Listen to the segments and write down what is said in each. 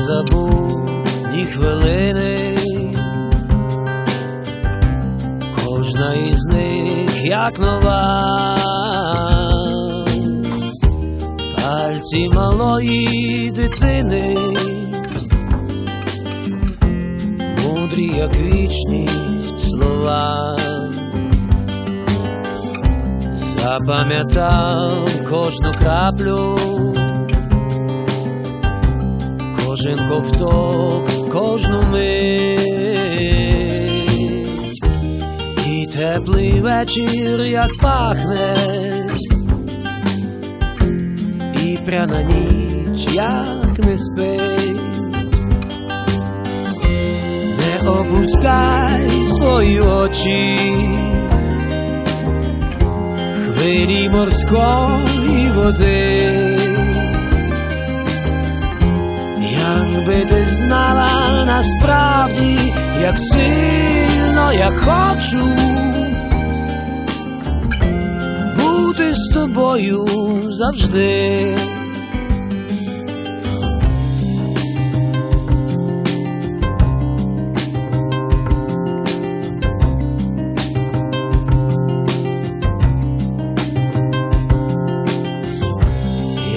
не забув ні хвилини, кожна із них як нова, пальці малої дитини, мудрі, як вічність слова. Запам'ятав кожну краплю, кожен ковток, кожну мить, і теплий вечір, як пахне, і пряна ніч, як не спить. Не опускай свої очі хвилі морської води, якби ти знала насправді, як сильно я хочу бути з тобою завжди.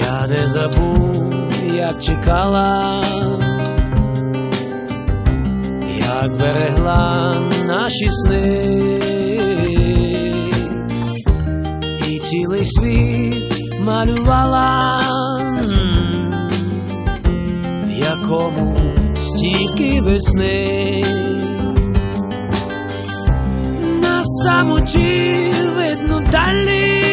Я не забув, як чекала, як берегла наші сни, і цілий світ малювала, в якому стільки весни. На самоті видно далі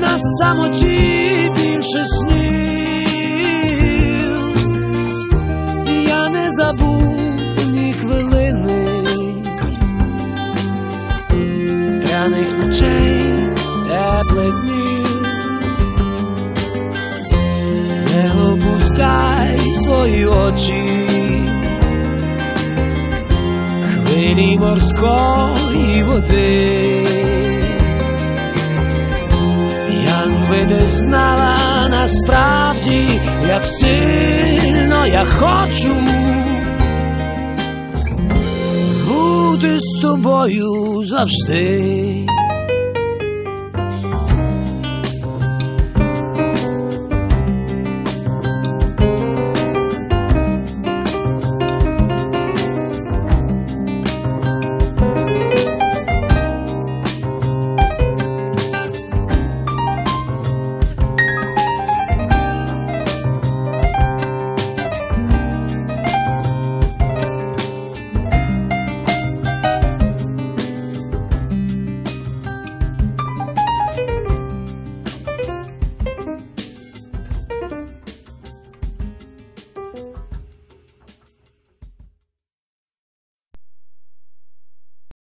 на самоті пряних ночей, теплих днів, не опускай свої очі, хвилі морської води. Якби ти знала насправді, як сильно я хочу тобою завжди.